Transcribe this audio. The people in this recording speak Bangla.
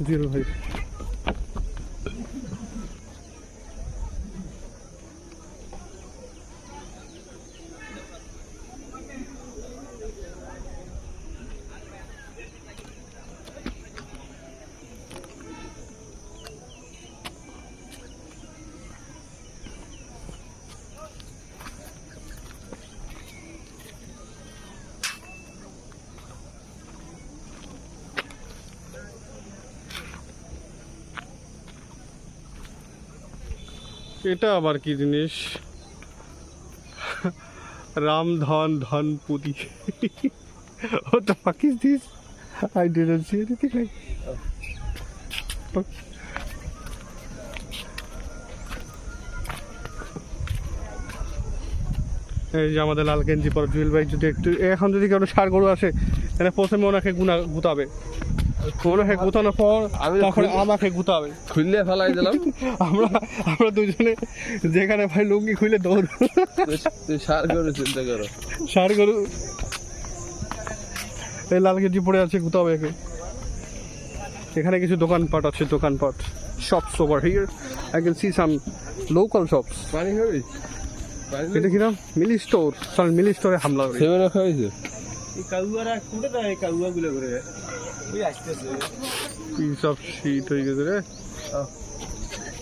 জুয়েল ভাই এটা আবার কি জিনিস? Ramdhan ধনপুরি What the fuck is this? I didn't see anything এই যে আমাদের লাল গেঞ্জি পর জুয়েল ভাই যদি একটু এখন যদি কোনো সার গরু আসে, তাহলে প্রথমে ওনাকে গুনা গুতাবে। গুতানোর পর আমি তখন আমাকে গুতাবে। খুললে ফেলাই দিলাম। আমরা আমরা দুজনে যেখানে ভাই লুঙ্গি খুলে দৌড়। তুই- সার করে চিন্তা করো। সার গরু। এই লাল গেঞ্জি পড়ে আছে কোথাও একে। এখানে কিছু দোকানপাট আছে দোকানপাট। Shops over here I can see some local shops পানি খাবি? এটা কিরাম মিলি স্টোর সরি মিলি স্টোরে হামলা খাইছে? এই কাউয়ারা দেয় এই করে? কি সব শীত হয়ে গেছে রে।